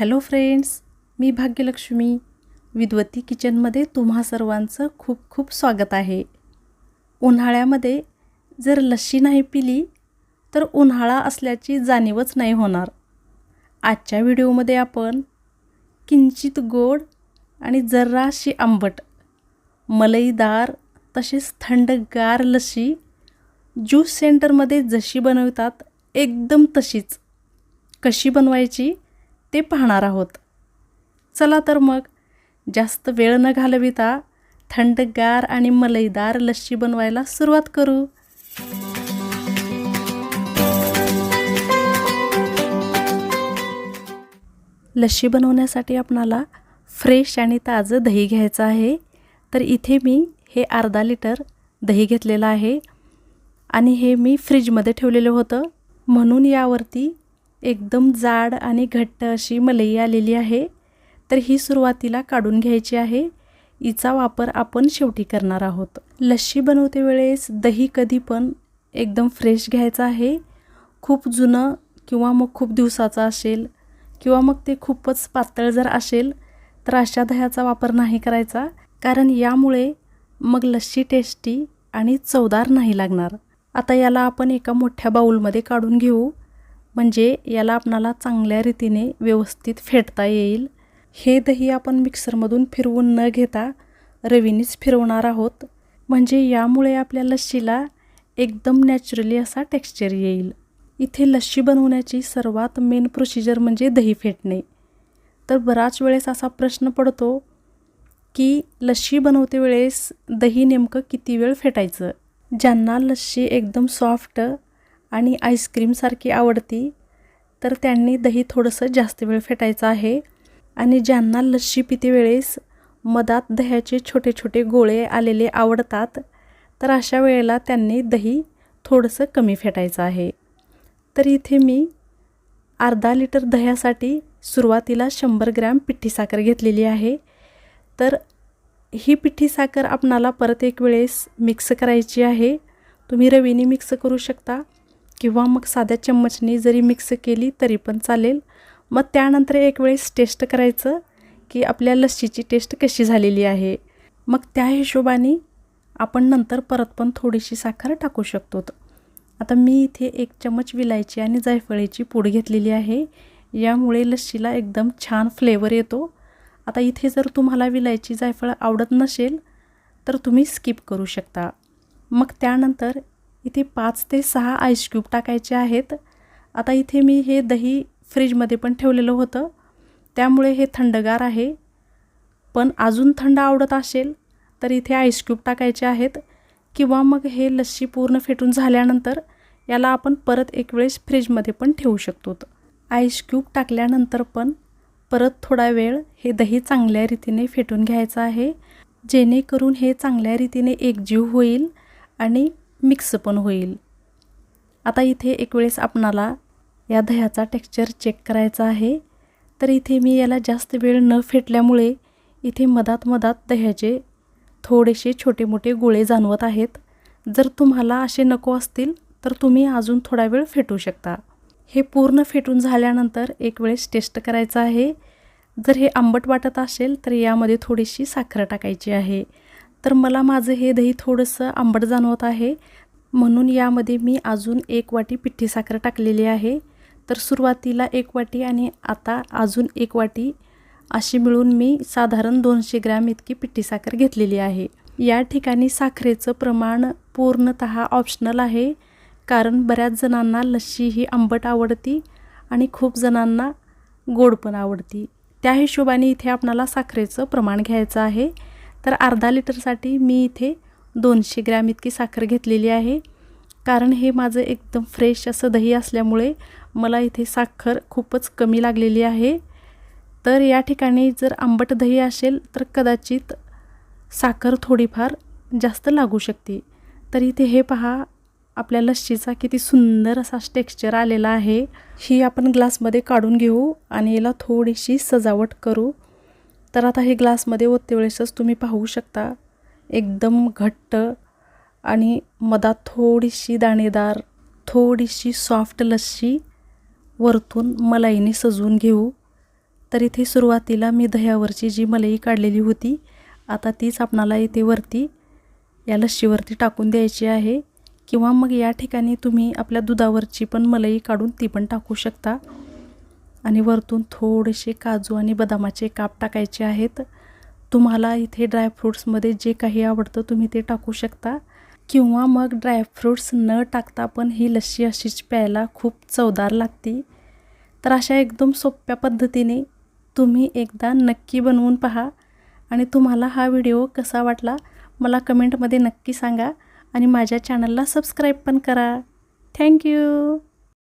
Hello friends मी भाग्यलक्ष्मी. विद्वती किचनमध्ये तुम्हा सर्वांचं खूप खूप स्वागत आहे. उन्हाळ्यामध्ये जर लस्सी नाही पिली तर उन्हाळा असल्याची जाणीवच नाही होणार. आजच्या व्हिडिओमध्ये आपण किंचित गोड आणि जराशी आंबट मलईदार तसेच थंडगार लस्सी ज्यूस सेंटरमध्ये जशी बनवतात एकदम तशीच. कशी बनवायची? ते पाहणार आहोत. चला तर मग. जास्त वेळ न घालविता थंडगार आणि मलईदार लस्सी बनवायला सुरुवात करू. लस्सी बनवण्यासाठी आपणाला फ्रेश आणि ताजं दही घ्यायचं आहे. तर इथे मी हे अर्धा लिटर दही घेतलेलं आहे आणि हे मी फ्रीजमध्ये ठेवलेलं होतं. म्हणून यावरती एकदम जाड आणि घट्ट अशी मलई आलेली आहे. तर ही सुरुवातीला काढून घ्यायची आहे. हिचा वापर आपण शेवटी करणार आहोत. लस्सी बनवते वेळेस दही कधी पण एकदम फ्रेश घ्यायचं आहे. खूप जुनं किंवा मग खूप दिवसाचं असेल किंवा मग ते खूपच पातळ जर असेल तर अशा दह्याचा वापर नाही करायचा. कारण यामुळे मग लस्सी टेस्टी आणि चवदार नाही लागणार. आता याला आपण एका मोठ्या बाऊलमध्ये काढून घेऊ. म्हणजे याला आपणाला चांगल्या रीतीने व्यवस्थित फेटता येईल. हे दही आपण मिक्सरमधून फिरवून न घेता रवीनीच फिरवणार आहोत. म्हणजे यामुळे आपल्या लस्सीला एकदम नॅचरली असा टेक्स्चर येईल. इथे लस्सी बनवण्याची सर्वात मेन प्रोसिजर म्हणजे दही फेटणे. तर बराच वेळेस असा प्रश्न पडतो की लस्सी बनवते वेळेस दही नेमकं किती वेळ फेटायचं? ज्यांना लस्सी एकदम सॉफ्ट आणि आईस्क्रीमसारखी आवडती तर त्यांनी दही थोडंसं जास्त वेळ फेटायचं आहे. आणि ज्यांना लस्सी पिते वेळेस मधात दह्याचे छोटे छोटे गोळे आलेले आवडतात तर अशा वेळेला त्यांनी दही थोडंसं कमी फेटायचं आहे. तर इथे मी अर्धा लिटर दह्यासाठी सुरुवातीला शंभर ग्रॅम पिठी साखर घेतलेली आहे. तर ही पिठी साखर आपणाला परत एक वेळेस मिक्स करायची आहे. तुम्ही रवीने मिक्स करू शकता. किंवा मग साध्या चम्मचनी जरी मिक्स केली तरी पण चालेल. मग त्यानंतर एक वेळेस टेस्ट करायचं की आपल्या लस्सीची टेस्ट कशी झालेली आहे. मग त्या हिशोबाने आपण नंतर परत पण थोडीशी साखर टाकू शकतो. आता मी इथे एक चमच विलायची आणि जायफळीची पूड घेतलेली आहे. यामुळे लस्सीला एकदम छान फ्लेवर येतो. आता इथे जर तुम्हाला विलायची जायफळ आवडत नसेल तर तुम्ही स्किप करू शकता. मग त्यानंतर इथे पाच ते सहा आईसक्यूब टाकायचे आहेत. आता इथे मी हे दही फ्रीजमध्ये पण ठेवलेलं होतं. त्यामुळे हे थंडगार आहे. पण अजून थंड आवडत असेल तर इथे आईस क्यूब टाकायचे आहेत. किंवा मग हे लस्सी पूर्ण फेटून झाल्यानंतर याला आपण परत एक वेळेस फ्रीजमध्ये पण ठेवू शकतो. आईस क्यूब टाकल्यानंतर पण परत थोडा वेळ हे दही चांगल्या रीतीने फेटून घ्यायचं आहे. जेणेकरून हे चांगल्या रीतीने एकजीव होईल आणि मिक्स पण होईल. आता इथे एक वेळेस आपणाला या दह्याचा टेक्स्चर चेक करायचा आहे. तर इथे मी याला जास्त वेळ न फेटल्यामुळे इथे मधात मधात दह्याचे थोडेसे छोटे मोठे गोळे जाणवत आहेत. जर तुम्हाला असे नको असतील तर तुम्ही अजून थोडा वेळ फेटू शकता. हे पूर्ण फेटून झाल्यानंतर एक वेळेस टेस्ट करायचं आहे. जर हे आंबट वाटत असेल तर यामध्ये थोडीशी साखर टाकायची आहे. तर मला माझं हे दही थोडंसं आंबट जाणवत आहे. म्हणून यामध्ये मी अजून एक वाटी पिठी साखर टाकलेली आहे. तर सुरुवातीला एक वाटी आणि आता अजून एक वाटी अशी मिळून मी साधारण दोनशे ग्रॅम इतकी पिठी साखर घेतलेली आहे. या ठिकाणी साखरेचं प्रमाण पूर्णत ऑप्शनल आहे. कारण बऱ्याच जणांना लस्सी ही आंबट आवडती आणि खूप जणांना गोड पण आवडती. त्या हिशोबाने इथे आपणाला साखरेचं प्रमाण घ्यायचं आहे. तर अर्धा लिटरसाठी मी इथे दोनशे ग्रॅम इतकी साखर घेतलेली आहे. कारण हे माझं एकदम फ्रेश असं दही असल्यामुळे मला इथे साखर खूपच कमी लागलेली आहे. तर या ठिकाणी जर आंबट दही असेल तर कदाचित साखर थोडीफार जास्त लागू शकते. तर इथे हे पहा आपल्या लस्सीचा किती सुंदर असा टेक्स्चर आलेला आहे. ही आपण ग्लासमध्ये काढून घेऊ आणि याला थोडीशी सजावट करू. तर आता हे ग्लासमध्ये ओतते वेळेसच तुम्ही पाहू शकता एकदम घट्ट आणि मधात थोडीशी दाणेदार थोडीशी सॉफ्ट लस्सी वरतून मलाईने सजवून घेऊ. तर इथे सुरुवातीला मी दह्यावरची जी मलई काढलेली होती आता तीच आपणाला इथे वरती या लस्सीवरती टाकून द्यायची आहे. किंवा मग या ठिकाणी तुम्ही आपल्या दुधावरची पण मलई काढून ती पण टाकू शकता. आणि वरतून थोडेसे काजू आणि बदामाचे काप टाकायचे आहेत. तुम्हाला इथे ड्रायफ्रूट्समध्ये जे काही आवडतं तुम्ही ते टाकू शकता. किंवा मग ड्रायफ्रूट्स न टाकता पण ही लस्सी अशीच प्यायला खूप चवदार लागते. तर अशा एकदम सोप्या पद्धतीने तुम्ही एकदा नक्की बनवून पहा. आणि तुम्हाला हा व्हिडिओ कसा वाटला मला कमेंटमध्ये नक्की सांगा. आणि माझ्या चॅनलला सबस्क्राईब पण करा. थँक्यू